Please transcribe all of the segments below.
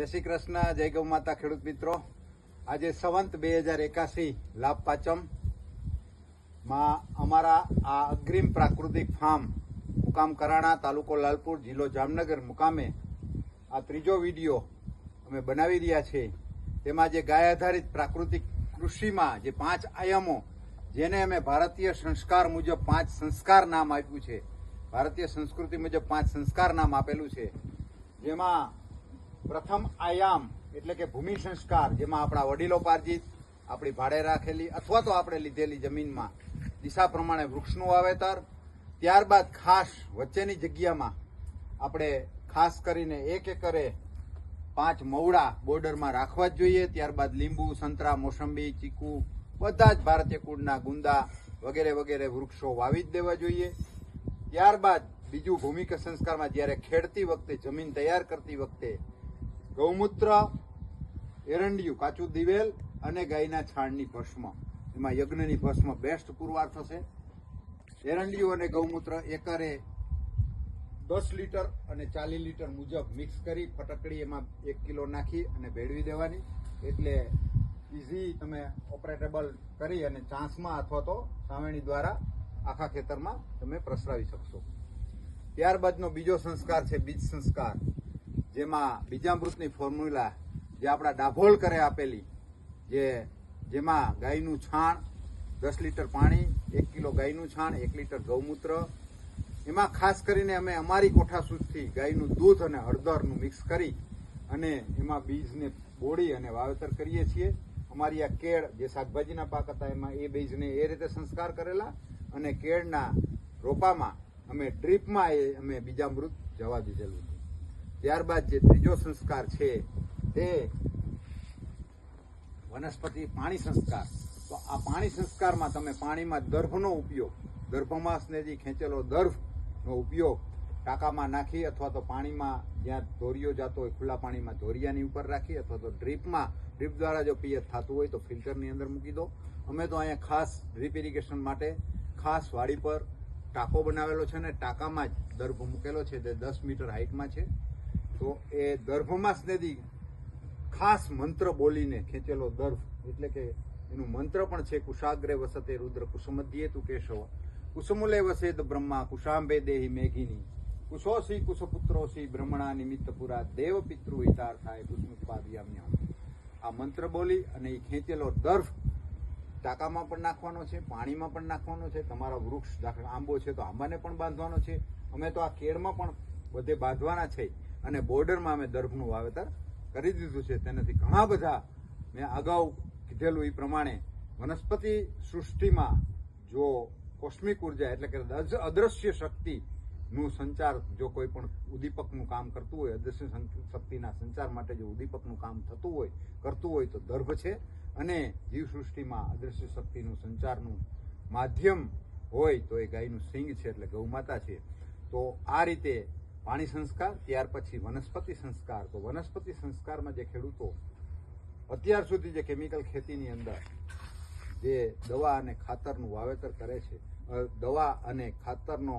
જય શ્રી કૃષ્ણ, જય ગૌ માતા ખેડૂત મિત્રો. આજે સંવંત બે હજાર એકાસી લાભ પાચમમાં અમારા આ અગ્રિમ પ્રાકૃતિક ફાર્મ મુકામ કરાણા તાલુકો લાલપુર જિલ્લો જામનગર મુકામે આ ત્રીજો વીડિયો અમે બનાવી રહ્યા છે. તેમાં જે ગાય આધારિત પ્રાકૃતિક કૃષિમાં જે પાંચ આયામો, જેને અમે ભારતીય સંસ્કાર મુજબ પાંચ સંસ્કાર નામ આપ્યું છે. ભારતીય સંસ્કૃતિ મુજબ પાંચ સંસ્કાર નામ આપેલું છે. જેમાં પ્રથમ આયામ એટલે કે ભૂમિ સંસ્કાર, જેમાં આપણા વડીલો પાર્જિત આપણી ભાડે રાખેલી અથવા તો આપણે લીધેલી જમીનમાં દિશા પ્રમાણે વૃક્ષનું વાવેતર, ત્યારબાદ ખાસ વચ્ચેની જગ્યામાં આપણે ખાસ કરીને એક એકરે પાંચ મવડા બોર્ડરમાં રાખવા જ જોઈએ. ત્યારબાદ લીંબુ, સંતરા, મોસંબી, ચીકુ, બધા જ ભારતીય કુળના ગુંદા વગેરે વગેરે વૃક્ષો વાવી જ દેવા જોઈએ. ત્યારબાદ બીજું ભૂમિક સંસ્કારમાં જ્યારે ખેડતી વખતે, જમીન તૈયાર કરતી વખતે ગૌમૂત્ર, એરંડિયું, કાચું દિવેલ અને ગાયના છાણની ભસ્મ. એમાં યજ્ઞની ભસ્મ બેસ્ટ પુરવાર થશે. એરંડિયું અને ગૌમૂત્ર એકરે દસ લીટર અને ચાલીસ લીટર મુજબ મિક્સ કરી ફટકડી એમાં એક કિલો નાખી અને ભેળવી દેવાની. એટલે ઇઝી તમે ઓપરેટેબલ કરી અને ચાંસમાં અથવા તો સાવેણી દ્વારા આખા ખેતરમાં તમે પ્રસરાવી શકશો. ત્યારબાદનો બીજો સંસ્કાર છે બીજ સંસ્કાર. જેમાં બીજામૃતની ફોર્મ્યુલા જે આપણા ડાભોલ કરે આપેલી, જે, જેમાં ગાયનું છાણ, દસ લીટર પાણી, એક કિલો ગાયનું છાણ, એક લીટર ગૌમૂત્ર. એમાં ખાસ કરીને અમે અમારી કોઠા ગાયનું દૂધ અને હળદરનું મિક્સ કરી અને એમાં બીજને બોળી અને વાવેતર કરીએ છીએ. અમારી આ કેળ જે શાકભાજીના પાક હતા, એમાં એ બીજને એ રીતે સંસ્કાર કરેલા અને કેળના રોપામાં અમે ડ્રીપમાં એ અમે બીજામૃત જવા દીધેલું હતું. ત્યારબાદ જે ત્રીજો સંસ્કાર છે તે વનસ્પતિ પાણી સંસ્કાર. તો આ પાણી સંસ્કારમાં તમે પાણીમાં દર્ભનો ઉપયોગ, દર્ભમાં જે ખેંચેલો દર્ભનો ઉપયોગ ટાંકામાં નાખી અથવા તો પાણીમાં જ્યાં ધોરિયો જતો હોય, ખુલ્લા પાણીમાં ધોરિયાની ઉપર રાખી અથવા તો ડ્રીપમાં, ડ્રીપ દ્વારા જો પિયત થતું હોય તો ફિલ્ટરની અંદર મૂકી દો. અમે તો અહીંયા ખાસ ડ્રીપ ઇરિગેશન માટે ખાસ વાડી પર ટાંકો બનાવેલો છે ને ટાંકામાં જ દર્ભ મૂકેલો છે તે દસ મીટર હાઇટમાં છે. તો એ દર્ભમાં સ્નેદી ખાસ મંત્ર બોલીને ખેંચેલો દર્ભ, એટલે કે એનું મંત્ર પણ છે, કુશાગ્રે વસતે રુદ્ર કુસુમધ્યે તું કેશવ. કુસુમુલે વસેદ બ્રહ્મા કુશાંબે દેહી મેઘિની. કુશોસી કુશપુત્રોસી બ્રહ્મણા નિમિત્ત પુરા દેવ પિતૃ હિતાર્થાય કુસુમુત્પાદયામ્ય આ મંત્ર બોલી અને એ ખેંચેલો દર્ફ ટાંકામાં પણ નાખવાનો છે, પાણીમાં પણ નાખવાનો છે, તમારા વૃક્ષ દાખલા આંબો છે તો આંબાને પણ બાંધવાનો છે. અમે તો આ કેળમાં પણ બધે બાંધવાના છે. અને બોર્ડરમાં અમે દર્ભનું વાવેતર કરી દીધું છે. તેનાથી ઘણા બધા મેં અગાઉ કીધેલું એ પ્રમાણે વનસ્પતિ સૃષ્ટિમાં જો કોસ્મિક ઊર્જા એટલે કે અદ્રશ્ય શક્તિનું સંચાર જો કોઈ પણ ઉદ્દીપકનું કામ કરતું હોય, અદ્રશ્ય શક્તિના સંચાર માટે જો ઉદ્દીપકનું કામ થતું હોય, કરતું હોય તો દર્ભ છે. અને જીવ સૃષ્ટિમાં અદ્રશ્ય શક્તિનું સંચારનું માધ્યમ હોય તો એ ગાયનું સિંગ છે એટલે ગૌમાતા છે. તો આ રીતે પાણી સંસ્કાર, ત્યાર પછી વનસ્પતિ સંસ્કાર. તો વનસ્પતિ સંસ્કારમાં જે ખેડૂતો અત્યાર સુધી જે કેમિકલ ખેતીની અંદર જે દવા અને ખાતરનું વાવેતર કરે છે દવા અને ખાતરનો,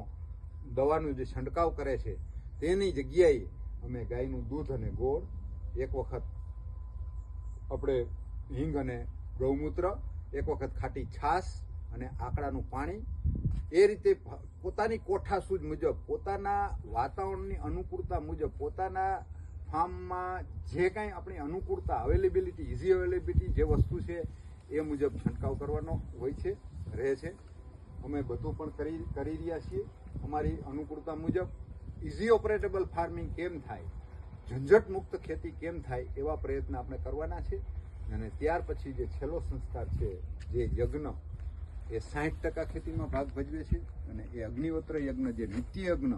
દવાનું જે છંટકાવ કરે છે, તેની જગ્યાએ અમે ગાયનું દૂધ અને ગોળ, એક વખત આપણે હિંગ અને ગૌમૂત્ર, એક વખત ખાટી છાશ અને આકડાનું પાણી, એ રીતે પોતાની કોઠા સૂજ મુજબ, પોતાના વાતાવરણની અનુકૂળતા મુજબ, પોતાના ફાર્મમાં જે કાંઈ આપણી અનુકૂળતા અવેલેબિલિટી ઇઝી અવેલેબિલિટી જે વસ્તુ છે, એ મુજબ છંટકાવ કરવાનો હોય છે, રહે છે. અમે બધું પણ કરી કરી રહ્યા છીએ. અમારી અનુકૂળતા મુજબ ઇઝી ઓપરેટેબલ ફાર્મિંગ કેમ થાય? ઝંઝટ મુક્ત ખેતી કેમ થાય? એવા પ્રયત્ન આપણે કરવાના છે. અને ત્યાર પછી જે છેલ્લો સંસ્કાર છે, જે યજ્ઞ એ સાઠ ટકા ખેતીમાં ભાગ ભજવે છે અને એ અગ્નિહોત્ર યજ્ઞ જે નિત્ય યજ્ઞ